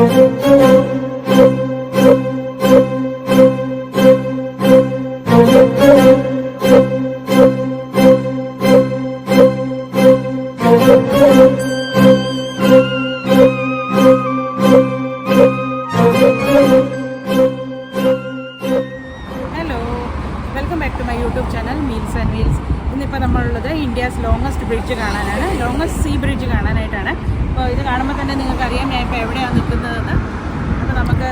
Thank you. Longest bridge കാണാനാണ്. Longest sea bridge കാണാനായിട്ടാണ്. അപ്പോൾ ഇത് കാണുമ്പോൾ തന്നെ നിങ്ങൾക്ക് അറിയാം ഞാൻ ഇപ്പോൾ എവിടെയാണ് നിൽക്കുന്നതെന്ന്. അപ്പോൾ നമുക്ക്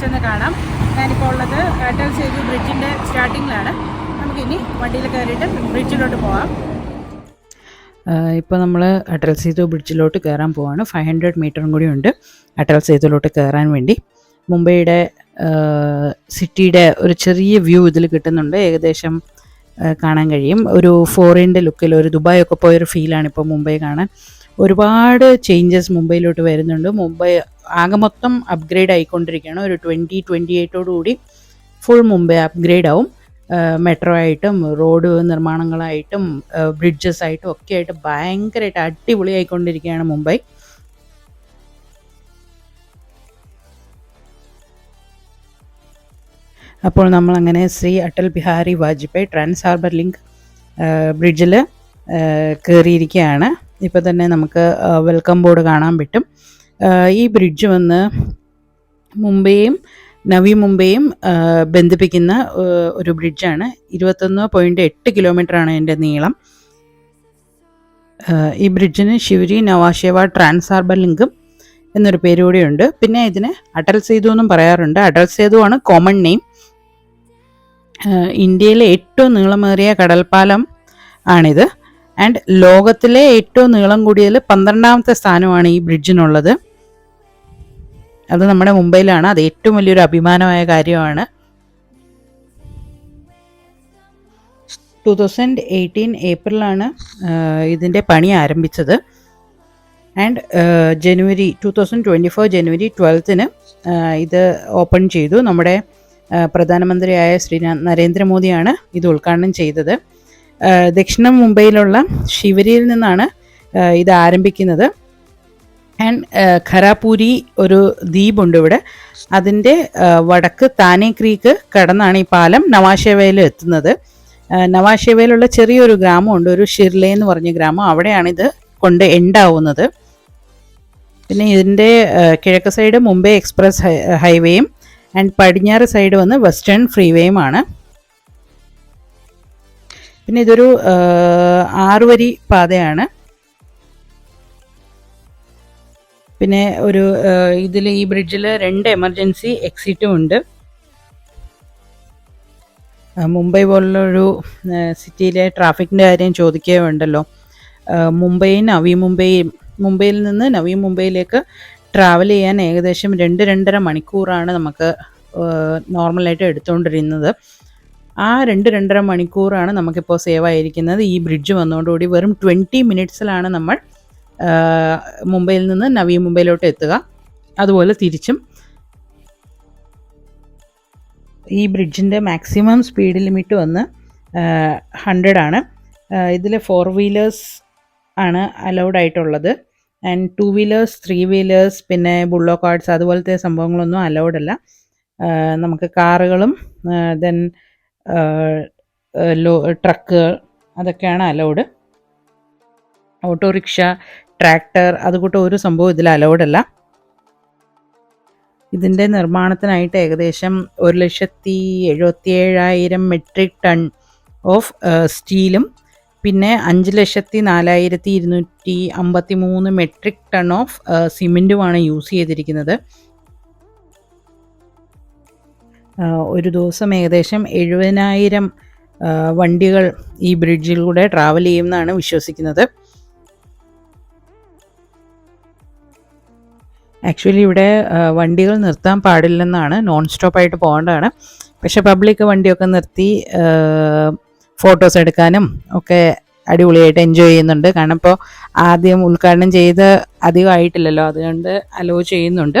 ചെന്ന് കാണാം. ഞാനിപ്പോൾ ഉള്ളത് കാട്ടൽ സേതു ബ്രിഡ്ജിന്റെ സ്റ്റാർട്ടിങ്ങിലാണ്. നമുക്കിനി വണ്ടിയിൽ കയറിയിട്ട് ബ്രിഡ്ജിലോട്ട് പോകാം ഇപ്പോൾ നമ്മൾ അട്ടൽ സേതു ബ്രിഡ്ജിലോട്ട് കയറാൻ പോവാണ്. ഫൈവ് ഹൺഡ്രഡ് മീറ്ററും കൂടി ഉണ്ട് അട്ടൽ സേതുലോട്ട് കയറാൻ വേണ്ടി. മുംബൈയുടെ സിറ്റിയുടെ ഒരു ചെറിയ വ്യൂ ഇതിൽ കിട്ടുന്നുണ്ട്. ഏകദേശം കാണാൻ കഴിയും. ഒരു ഫോറിന്റെ ലുക്കിൽ ഒരു ദുബായ് ഒക്കെ പോയൊരു ഫീലാണ് ഇപ്പോൾ മുംബൈ കാണാൻ. ഒരുപാട് ചേഞ്ചസ് മുംബൈയിലോട്ട് വരുന്നുണ്ട്. മുംബൈ ആകെ മൊത്തം അപ്ഗ്രേഡ് ആയിക്കൊണ്ടിരിക്കുകയാണ്. ഒരു ട്വന്റി ട്വന്റി എയ്റ്റോടുകൂടി ഫുൾ മുംബൈ അപ്ഗ്രേഡ് ആവും. മെട്രോ ആയിട്ടും റോഡ് നിർമ്മാണങ്ങളായിട്ടും ബ്രിഡ്ജസ് ആയിട്ടും ഒക്കെ ആയിട്ട് ഭയങ്കരമായിട്ട് അടിപൊളിയായിക്കൊണ്ടിരിക്കുകയാണ് മുംബൈ. അപ്പോൾ നമ്മൾ അങ്ങനെ Shri Atal Bihari Vajpayee Trans Harbour Link ബ്രിഡ്ജിൽ കയറിയിരിക്കുകയാണ് ഇപ്പോൾ തന്നെ നമുക്ക് വെൽക്കം ബോർഡ് കാണാൻ പറ്റും. ഈ ബ്രിഡ്ജ് വന്ന് മുംബൈയും നവി മുംബൈയും ബന്ധിപ്പിക്കുന്ന ഒരു ബ്രിഡ്ജാണ്. ഇരുപത്തൊന്ന് പോയിന്റ് എട്ട് കിലോമീറ്ററാണ് അതിന്റെ നീളം. ഈ ബ്രിഡ്ജിന് ശിവരി നവാഷേവ ട്രാൻസ് ഹാർബർ ലിങ്കും എന്നൊരു പേര് കൂടിയുണ്ട് പിന്നെ ഇതിന് അടൽ സേതു എന്നും പറയാറുണ്ട്. അടൽ സേതു ആണ് കോമൺ നെയിം. ഇന്ത്യയിലെ ഏറ്റവും നീളമേറിയ കടൽപ്പാലം ആണിത്. ആൻഡ് ലോകത്തിലെ ഏറ്റവും നീളം കൂടിയതിൽ പന്ത്രണ്ടാമത്തെ സ്ഥാനമാണ് ഈ ബ്രിഡ്ജിനുള്ളത്. അത് നമ്മുടെ മുംബൈയിലാണ്. അത് ഏറ്റവും വലിയൊരു അഭിമാനമായ കാര്യമാണ്. ടു തൗസൻഡ് എയ്റ്റീൻ ഏപ്രിലാണ് ഇതിന്റെ പണി ആരംഭിച്ചത്. And January two thousand twenty four January ട്വൽത്തിന് ഇത് ഓപ്പൺ ചെയ്തു. നമ്മുടെ പ്രധാനമന്ത്രിയായ ശ്രീ നരേന്ദ്രമോദിയാണ് ഇത് ഉദ്ഘാടനം ചെയ്തത്. ദക്ഷിണ മുംബൈയിലുള്ള ശിവരിയിൽ നിന്നാണ് ഇത് ആരംഭിക്കുന്നത്. ആൻഡ് ഖരാപൂരി ഒരു ദ്വീപുണ്ട് ഇവിടെ. അതിന്റെ വടക്ക് താനെ ക്രീക്ക് കടന്നാണ് ഈ പാലം നവാഷേവയിൽ എത്തുന്നത്. നവാഷേവയിലുള്ള ചെറിയൊരു ഗ്രാമമുണ്ട് ഒരു ഷിർലെ എന്ന് പറഞ്ഞ ഗ്രാമം. അവിടെയാണ് ഇത് കൊണ്ട് എൻഡാവുന്നത്. പിന്നെ ഇതിന്റെ കിഴക്ക് സൈഡ് മുംബൈ എക്സ്പ്രസ് ഹൈവേയും ആൻഡ് പടിഞ്ഞാറ് സൈഡ് വന്ന് വെസ്റ്റേൺ ഫ്രീവേയുമാണ് പിന്നെ ഇതൊരു ആറുവരി പാതയാണ്. പിന്നെ ഒരു ഇതിൽ ഈ ബ്രിഡ്ജിൽ രണ്ട് എമർജൻസി എക്സിറ്റും ഉണ്ട്. മുംബൈ പോലുള്ളൊരു സിറ്റിയിലെ ട്രാഫിക്കിന്റെ കാര്യം ചോദിക്കുകയുണ്ടല്ലോ. ആ, മുംബൈ നവി മുംബൈ മുംബൈയിൽ നിന്ന് നവി മുംബൈയിലേക്ക് ട്രാവൽ ചെയ്യാൻ ഏകദേശം രണ്ട് രണ്ടര മണിക്കൂറാണ് നമുക്ക് നോർമലായിട്ട് എടുത്തുകൊണ്ടിരുന്നത് ആ രണ്ട് രണ്ടര മണിക്കൂറാണ് നമുക്കിപ്പോൾ സേവ് ആയിരിക്കുന്നത്. ഈ ബ്രിഡ്ജ് വന്നതോടുകൂടി വെറും ട്വന്റി മിനിറ്റ്സിലാണ് നമ്മൾ മുംബൈയിൽ നിന്ന് നവി മുംബൈയിലോട്ട് എത്തുക. അതുപോലെ തിരിച്ചും. ഈ ബ്രിഡ്ജിന്റെ മാക്സിമം സ്പീഡ് ലിമിറ്റ് വന്ന് ഹൺഡ്രഡാണ് ഇതിൽ ഫോർ വീലേഴ്സ് ആണ് അലൗഡ് ആയിട്ടുള്ളത്. And two wheelers three wheelers പിന്നെ ബുള്ളോ കാർഡ്സ് അതുപോലത്തെ സംഭവങ്ങളൊന്നും അലൗഡ് അല്ല. നമുക്ക് കാറുകളും ദെൻ ലോ ട്രക്കുകൾ അതൊക്കെയാണ് അലൗഡ് ഓട്ടോറിക്ഷ ട്രാക്ടർ അതുകൂട്ട് ഒരു സംഭവം ഇതിൽ അലൗഡ് അല്ല. ഇതിന്റെ നിർമ്മാണത്തിനായിട്ട് ഏകദേശം ഒരു ലക്ഷത്തി എഴുപത്തി ഏഴായിരം മെട്രിക് ടൺ ഓഫ് സ്റ്റീലും പിന്നെ അഞ്ച് ലക്ഷത്തി നാലായിരത്തി ഇരുന്നൂറ്റി അമ്പത്തി മൂന്ന് മെട്രിക് ടൺ ഓഫ് സിമെന്റുമാണ് യൂസ് ചെയ്തിരിക്കുന്നത്. ഒരു ദിവസം ഏകദേശം എഴുപതിനായിരം വണ്ടികൾ ഈ ബ്രിഡ്ജിലൂടെ ട്രാവൽ ചെയ്യുമെന്നാണ് വിശ്വസിക്കുന്നത്. ആക്ച്വലി ഇവിടെ വണ്ടികൾ നിർത്താൻ പാടില്ലെന്നാണ് നോൺ സ്റ്റോപ്പായിട്ട് പോകേണ്ടതാണ്. പക്ഷേ പബ്ലിക് വണ്ടിയൊക്കെ നിർത്തി ഫോട്ടോസ് എടുക്കാനും ഒക്കെ അടിപൊളിയായിട്ട് എൻജോയ് ചെയ്യുന്നുണ്ട്. കാരണം ഇപ്പോൾ ആദ്യം ഉദ്ഘാടനം ചെയ്ത് അധികമായിട്ടില്ലല്ലോ അതുകൊണ്ട് അലോ ചെയ്യുന്നുണ്ട്.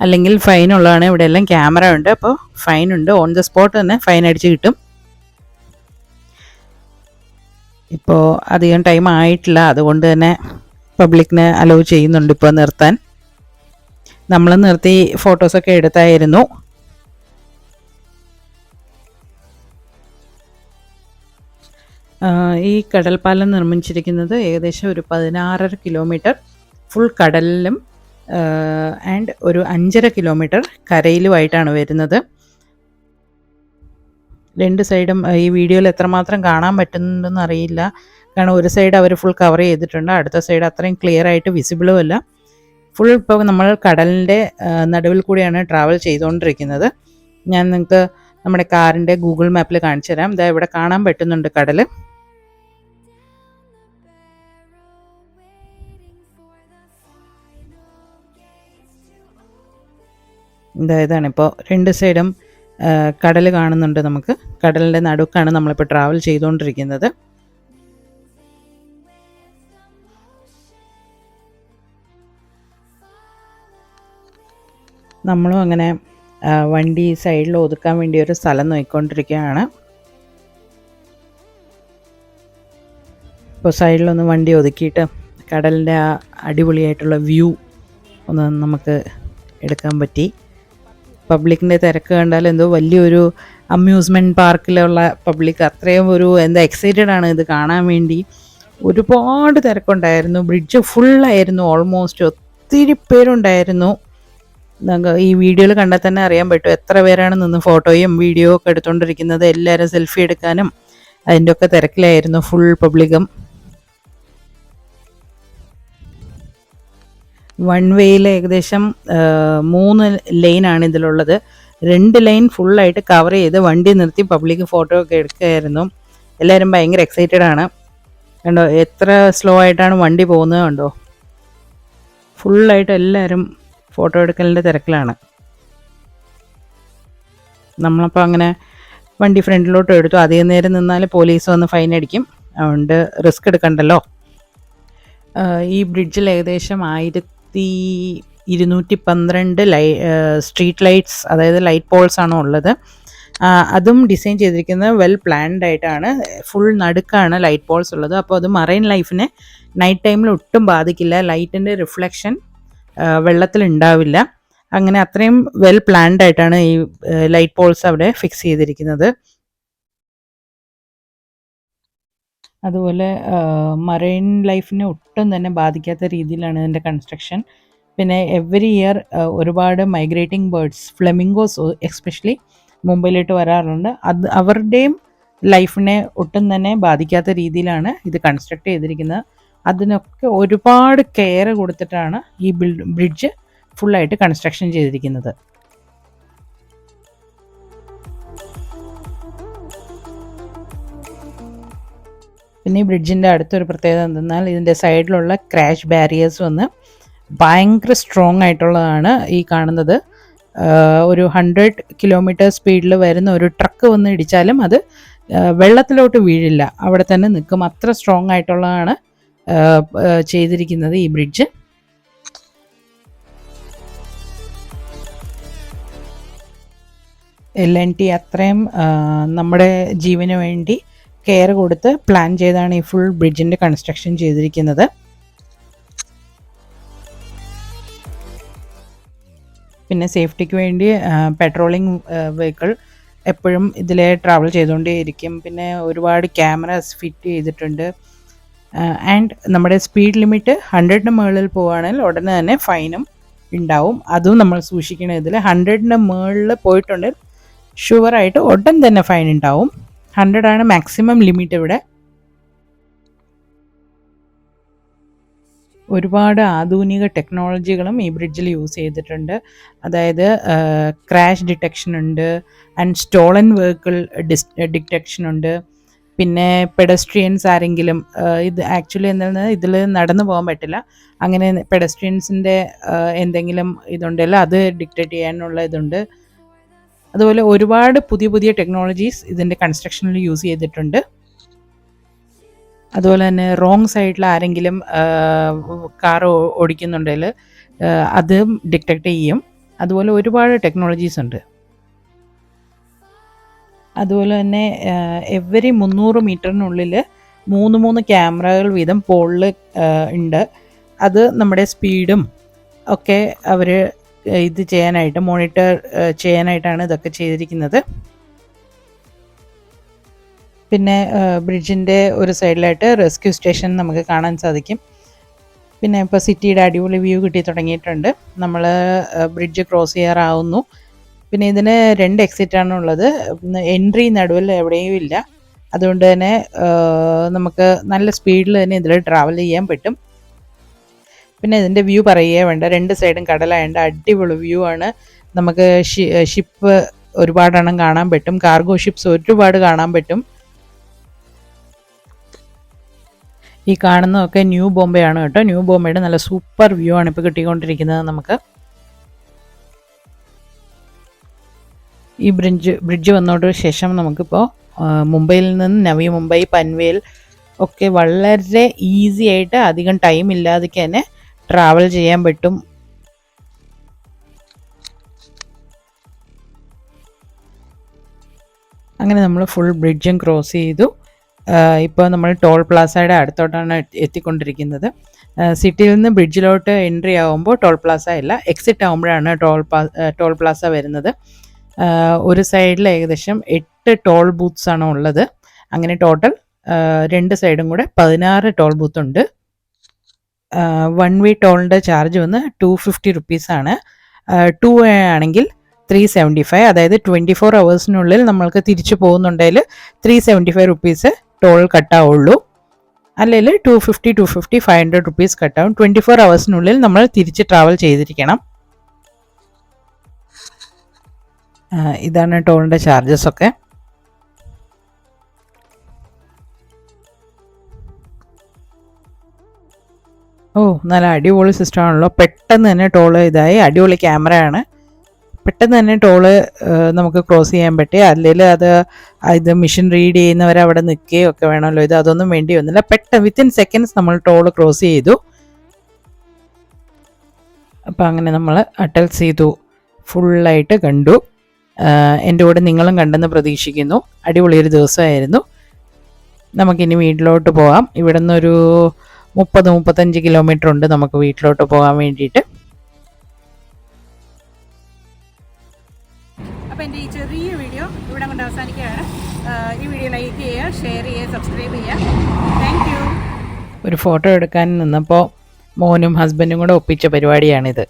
അല്ലെങ്കിൽ ഫൈൻ ഉള്ളതാണ്. ഇവിടെ എല്ലാം ക്യാമറ ഉണ്ട്. അപ്പോൾ ഫൈൻ ഉണ്ട്. ഓൺ ദ സ്പോട്ട് തന്നെ ഫൈൻ അടിച്ച് കിട്ടും. ഇപ്പോൾ അധികം ടൈം ആയിട്ടില്ല. അതുകൊണ്ട് തന്നെ പബ്ലിക്കിന് അലോ ചെയ്യുന്നുണ്ട് ഇപ്പോൾ നിർത്താൻ. നമ്മൾ നിർത്തി ഫോട്ടോസൊക്കെ എടുത്തായിരുന്നു. ഈ കടൽപ്പാലം നിർമ്മിച്ചിരിക്കുന്നത് ഏകദേശം ഒരു പതിനാറര കിലോമീറ്റർ ഫുൾ കടലിലും ആൻഡ് ഒരു അഞ്ചര കിലോമീറ്റർ കരയിലുമായിട്ടാണ് വരുന്നത്. രണ്ട് സൈഡും ഈ വീഡിയോയിൽ എത്രമാത്രം കാണാൻ പറ്റുന്നുണ്ടെന്ന് അറിയില്ല. കാരണം ഒരു സൈഡ് അവർ ഫുൾ കവർ ചെയ്തിട്ടുണ്ട് അടുത്ത സൈഡ് അത്രയും ക്ലിയർ ആയിട്ട് വിസിബിളും അല്ല. ഫുൾ ഇപ്പോൾ നമ്മൾ കടലിന്റെ നടുവിൽ കൂടിയാണ് ട്രാവൽ ചെയ്തുകൊണ്ടിരിക്കുന്നത്. ഞാൻ നിങ്ങൾക്ക് നമ്മുടെ കാറിന്റെ ഗൂഗിൾ മാപ്പിൽ കാണിച്ചു തരാം ഇതാ ഇവിടെ കാണാൻ പറ്റുന്നുണ്ട് കടൽ ഇതായതാണ് ഇപ്പോൾ രണ്ട് സൈഡും കടൽ കാണുന്നുണ്ട് നമുക്ക്. കടലിന്റെ നടുക്കാണ് നമ്മളിപ്പോൾ ട്രാവൽ ചെയ്തുകൊണ്ടിരിക്കുന്നത് നമ്മളും അങ്ങനെ വണ്ടി സൈഡിൽ ഒതുക്കാൻ വേണ്ടി ഒരു സ്ഥലം നോക്കിക്കൊണ്ടിരിക്കുകയാണ്. ഇപ്പോൾ സൈഡിലൊന്ന് വണ്ടി ഒതുക്കിയിട്ട് കടലിന്റെ ആ അടിപൊളിയായിട്ടുള്ള വ്യൂ ഒന്ന് നമുക്ക് എടുക്കാൻ പറ്റി. പബ്ലിക്കിന്റെ തിരക്ക് കണ്ടാൽ എന്തോ വലിയൊരു അമ്യൂസ്മെന്റ് പാർക്കിലുള്ള പബ്ലിക് അത്രയും ഒരു എന്താ എക്സൈറ്റഡ് ആണ് ഇത് കാണാൻ വേണ്ടി. ഒരുപാട് തിരക്കുണ്ടായിരുന്നു. ബ്രിഡ്ജ് ഫുള്ളായിരുന്നു ഓൾമോസ്റ്റ് ഒത്തിരി പേരുണ്ടായിരുന്നു. ഈ വീഡിയോയിൽ കണ്ടാൽ തന്നെ അറിയാൻ പറ്റും എത്ര പേരാണ് നിന്ന് ഫോട്ടോയും വീഡിയോ ഒക്കെ എടുത്തുകൊണ്ടിരിക്കുന്നത്. എല്ലാവരും സെൽഫി എടുക്കാനും അതിന്റെ ഒക്കെ തിരക്കിലായിരുന്നു ഫുൾ പബ്ലിക്കും വൺ വേയിൽ ഏകദേശം മൂന്ന് ലൈനാണ് ഇതിലുള്ളത്. രണ്ട് ലൈൻ ഫുള്ളായിട്ട് കവർ ചെയ്ത് വണ്ടി നിർത്തി പബ്ലിക് ഫോട്ടോ ഒക്കെ എടുക്കുകയായിരുന്നു. എല്ലാവരും ഭയങ്കര എക്സൈറ്റഡ് ആണ്. കണ്ടോ എത്ര സ്ലോ ആയിട്ടാണ് വണ്ടി പോകുന്നത് കണ്ടോ? ഫുള്ളായിട്ട് എല്ലാവരും ഫോട്ടോ എടുക്കലിന്റെ തിരക്കിലാണ്. നമ്മളപ്പോൾ അങ്ങനെ വണ്ടി ഫ്രണ്ടിലോട്ട് എടുത്തു. അധികം നേരം നിന്നാൽ പോലീസ് വന്ന് ഫൈൻ അടിക്കും. അതുകൊണ്ട് റിസ്ക് എടുക്കണ്ടല്ലോ. ഈ ബ്രിഡ്ജിൽ ഏകദേശം ആയിരത്തി ഇരുന്നൂറ്റി പന്ത്രണ്ട് ലൈ സ്ട്രീറ്റ് ലൈറ്റ്സ് അതായത് ലൈറ്റ് പോൾസ് ആണ് ഉള്ളത്. അതും ഡിസൈൻ ചെയ്തിരിക്കുന്നത് വെൽ പ്ലാൻഡ് ആയിട്ടാണ്. ഫുൾ നടുക്കാണ് ലൈറ്റ് പോൾസ് ഉള്ളത്. അപ്പോൾ അത് മറൈൻ ലൈഫിനെ നൈറ്റ് ടൈമിൽ ഒട്ടും ബാധിക്കില്ല. ലൈറ്റിന്റെ റിഫ്ലക്ഷൻ വെള്ളത്തിൽ ഉണ്ടാവില്ല. അങ്ങനെ അത്രയും വെൽ പ്ലാൻഡ് ആയിട്ടാണ് ഈ ലൈറ്റ് പോൾസ് അവിടെ ഫിക്സ് ചെയ്തിരിക്കുന്നത്. അതുപോലെ മറൈൻ ലൈഫിനെ ഒട്ടും തന്നെ ബാധിക്കാത്ത രീതിയിലാണ് ഇതിന്റെ കൺസ്ട്രക്ഷൻ പിന്നെ എവറി ഇയർ ഒരുപാട് മൈഗ്രേറ്റിംഗ് ബേർഡ്സ് ഫ്ലെമിംഗോസ് എക്സ്പെഷ്യലി മുംബൈയിലോട്ട് വരാറുണ്ട്. അത് അവരുടെയും ലൈഫിനെ ഒട്ടും തന്നെ ബാധിക്കാത്ത രീതിയിലാണ് ഇത് കൺസ്ട്രക്ട് ചെയ്തിരിക്കുന്നത്. അതിനൊക്കെ ഒരുപാട് കെയർ കൊടുത്തിട്ടാണ് ഈ ബ്രിഡ്ജ് ഫുള്ളായിട്ട് കൺസ്ട്രക്ഷൻ ചെയ്തിരിക്കുന്നത്. പിന്നെ ഈ ബ്രിഡ്ജിന്റെ അടുത്തൊരു പ്രത്യേകത എന്തെന്നാൽ ഇതിന്റെ സൈഡിലുള്ള ക്രാഷ് ബാരിയേഴ്സ് വന്ന് ഭയങ്കര സ്ട്രോങ് ആയിട്ടുള്ളതാണ് ഈ കാണുന്നത്. ഒരു ഹൺഡ്രഡ് കിലോമീറ്റർ സ്പീഡിൽ വരുന്ന ഒരു ട്രക്ക് വന്ന് ഇടിച്ചാലും അത് വെള്ളത്തിലോട്ട് വീഴില്ല. അവിടെ തന്നെ നിൽക്കും. അത്ര സ്ട്രോങ് ആയിട്ടുള്ളതാണ് ചെയ്തിരിക്കുന്നത് ഈ ബ്രിഡ്ജ്. എൽ എൻ ടി അത്രയും നമ്മുടെ ജീവന് വേണ്ടി കെയർ കൊടുത്ത് പ്ലാൻ ചെയ്താണ് ഈ ഫുൾ ബ്രിഡ്ജിന്റെ കൺസ്ട്രക്ഷൻ ചെയ്തിരിക്കുന്നത്. പിന്നെ സേഫ്റ്റിക്ക് വേണ്ടി പെട്രോളിംഗ് വെഹിക്കിൾ എപ്പോഴും ഇതിലെ ട്രാവൽ ചെയ്തുകൊണ്ടേയിരിക്കും പിന്നെ ഒരുപാട് ക്യാമറാസ് ഫിറ്റ് ചെയ്തിട്ടുണ്ട്. ആൻഡ് നമ്മുടെ സ്പീഡ് ലിമിറ്റ് ഹൺഡ്രഡിന് മുകളിൽ പോവുകയാണെങ്കിൽ ഉടനെ തന്നെ ഫൈനും ഉണ്ടാവും. അതും നമ്മൾ സൂക്ഷിക്കണം ഇതിൽ ഹൺഡ്രഡിന് മുകളിൽ പോയിട്ടുണ്ടെങ്കിൽ ഷുവറായിട്ട് ഉടൻ തന്നെ ഫൈൻ ഉണ്ടാവും. ഹൺഡ്രഡ് ആണ് മാക്സിമം ലിമിറ്റ് ഇവിടെ. ഒരുപാട് ആധുനിക ടെക്നോളജികളും ഈ ബ്രിഡ്ജിൽ യൂസ് ചെയ്തിട്ടുണ്ട്. അതായത് ക്രാഷ് ഡിറ്റക്ഷൻ ഉണ്ട് and stolen vehicle dis detection ഉണ്ട്. പിന്നെ പെഡസ്ട്രിയൻസ് ആരെങ്കിലും ഇത് ആക്ച്വലി എന്താണ് ഇതിൽ നടന്നു പോകാൻ പറ്റില്ല. അങ്ങനെ പെഡസ്ട്രിയൻസിന്റെ എന്തെങ്കിലും ഇതുണ്ടല്ലോ അത് ഡിക്റ്റേറ്റ് ചെയ്യാനുള്ള ഇതുണ്ട്. അതുപോലെ ഒരുപാട് പുതിയ പുതിയ ടെക്നോളജീസ് ഇതിന്റെ കൺസ്ട്രക്ഷനിൽ യൂസ് ചെയ്തിട്ടുണ്ട്. അതുപോലെ തന്നെ റോങ് സൈഡിൽ ആരെങ്കിലും കാർ ഓടിക്കുന്നുണ്ടെങ്കിൽ അത് ഡിറ്റക്റ്റ് ചെയ്യും. അതുപോലെ ഒരുപാട് ടെക്നോളജീസ് ഉണ്ട്. അതുപോലെ തന്നെ എവരി മുന്നൂറ് മീറ്ററിനുള്ളിൽ മൂന്ന് മൂന്ന് ക്യാമറകൾ വീതം പോളിൽ ഉണ്ട്. അത് നമ്മുടെ സ്പീഡും ഒക്കെ അവർ ഇത് ചെയ്യാനായിട്ട് മോണിറ്റർ ചെയ്യാനായിട്ടാണ് ഇതൊക്കെ ചെയ്തിരിക്കുന്നത്. പിന്നെ ബ്രിഡ്ജിന്റെ ഒരു സൈഡിലായിട്ട് റെസ്ക്യൂ സ്റ്റേഷൻ നമുക്ക് കാണാൻ സാധിക്കും. പിന്നെ ഇപ്പോൾ സിറ്റിയുടെ അടിപൊളി വ്യൂ കിട്ടി തുടങ്ങിയിട്ടുണ്ട്. നമ്മൾ ബ്രിഡ്ജ് ക്രോസ് ചെയ്യാറാവുന്നു. പിന്നെ ഇതിന് രണ്ട് എക്സിറ്റ് ആണ് ഉള്ളത്. എൻട്രി നടുവിൽ എവിടെയും ഇല്ല. അതുകൊണ്ട് തന്നെ നമുക്ക് നല്ല സ്പീഡിൽ തന്നെ ഇതിൽ ട്രാവൽ ചെയ്യാൻ പറ്റും. പിന്നെ ഇതിന്റെ വ്യൂ പറയുകയേ വേണ്ട. രണ്ട് സൈഡും കടലായതുകൊണ്ട് അടിപൊളി വ്യൂ ആണ്. നമുക്ക് ഷിപ്പ് ഒരുപാടെണ്ണം കാണാൻ പറ്റും. കാർഗോ ഷിപ്സ് ഒരുപാട് കാണാൻ പറ്റും. ഈ കാണുന്നതൊക്കെ ന്യൂ ബോംബെ ആണ് കേട്ടോ. ന്യൂ ബോംബെയുടെ നല്ല സൂപ്പർ വ്യൂ ആണ് ഇപ്പോൾ കിട്ടിക്കൊണ്ടിരിക്കുന്നത് നമുക്ക്. ഈ ബ്രിഡ്ജ് ബ്രിഡ്ജ് വന്നോട്ട് ശേഷം നമുക്കിപ്പോൾ മുംബൈയിൽ നിന്ന് നവി മുംബൈ പൻവേൽ ഒക്കെ വളരെ ഈസി ആയിട്ട് അധികം ടൈം ഇല്ലാതെ തന്നെ ട്രാവൽ ചെയ്യാൻ പറ്റും. അങ്ങനെ നമ്മൾ ഫുൾ ബ്രിഡ്ജും ക്രോസ് ചെയ്തു. ഇപ്പോൾ നമ്മൾ ടോൾ പ്ലാസയുടെ അടുത്തോട്ടാണ് എത്തിക്കൊണ്ടിരിക്കുന്നത്. സിറ്റിയിൽ നിന്ന് ബ്രിഡ്ജിലോട്ട് എൻട്രി ആകുമ്പോൾ ടോൾ പ്ലാസ ഇല്ല എക്സിറ്റ് ആകുമ്പോഴാണ് ടോൾ ടോൾ പ്ലാസ വരുന്നത്. ഒരു സൈഡിൽ ഏകദേശം എട്ട് ടോൾ ബൂത്ത്സ് ആണ് ഉള്ളത്. അങ്ങനെ ടോട്ടൽ രണ്ട് സൈഡും കൂടെ പതിനാറ് ടോൾ ബൂത്ത് ഉണ്ട്. വൺ വേ ടോളിന്റെ ചാർജ് വന്ന് ടു ഫിഫ്റ്റി റുപ്പീസാണ് ടു വേ ആണെങ്കിൽ ത്രീ സെവന്റി ഫൈവ് അതായത് ട്വന്റി ഫോർ അവേഴ്സിനുള്ളിൽ നമ്മൾക്ക് തിരിച്ചു പോകുന്നുണ്ടെങ്കിൽ three seventy five rupees toll കട്ടാവുള്ളൂ അല്ലെങ്കിൽ two fifty two fifty five hundred rupees കട്ടാവും twenty four അവേഴ്സിനുള്ളിൽ നമ്മൾ തിരിച്ച് ട്രാവൽ ചെയ്തിരിക്കണം. ഇതാണ് ടോളിന്റെ ചാർജസ് ഒക്കെ. ഓ നല്ല അടിപൊളി സിസ്റ്റം ആണല്ലോ. പെട്ടെന്ന് തന്നെ ടോൾ ഇതായി. അടിപൊളി ക്യാമറയാണ് പെട്ടെന്ന് തന്നെ ടോൾ നമുക്ക് ക്രോസ് ചെയ്യാൻ പറ്റി. അല്ലെങ്കിൽ അത് ഇത് മെഷീൻ റീഡ് ചെയ്യുന്നവർ അവിടെ നിൽക്കുകയോ ഒക്കെ വേണമല്ലോ. ഇത് അതൊന്നും വേണ്ടി വന്നില്ല. പെട്ടെന്ന് വിത്തിൻ സെക്കൻഡ്സ് നമ്മൾ ടോൾ ക്രോസ് ചെയ്തു. അപ്പം അങ്ങനെ നമ്മൾ അട്ടൽ ചെയ്തു ഫുള്ളായിട്ട് കണ്ടു. എന്റെ കൂടെ നിങ്ങളും കണ്ടെന്ന് പ്രതീക്ഷിക്കുന്നു. അടിപൊളിയൊരു ദിവസമായിരുന്നു. നമുക്കിനി വീട്ടിലോട്ട് പോകാം ഇവിടെ നിന്നൊരു മുപ്പത് മുപ്പത്തഞ്ച് കിലോമീറ്റർ ഉണ്ട് നമുക്ക് വീട്ടിലോട്ട് പോകാൻ വേണ്ടിയിട്ട്. അപ്പോൾ എന്റെ ഈ ചെറിയ വീഡിയോ ഇവിടെ കൊണ്ട് അവസാനിക്കുകയാണ്. ഈ വീഡിയോ ലൈക്ക് ചെയ്യുക ഷെയർ ചെയ്യുക സബ്സ്ക്രൈബ് ചെയ്യുക. താങ്ക് ഒരു ഫോട്ടോ എടുക്കാൻ നിന്നപ്പോൾ മോനും ഹസ്ബൻഡും കൂടെ ഒപ്പിച്ച പരിപാടിയാണിത്.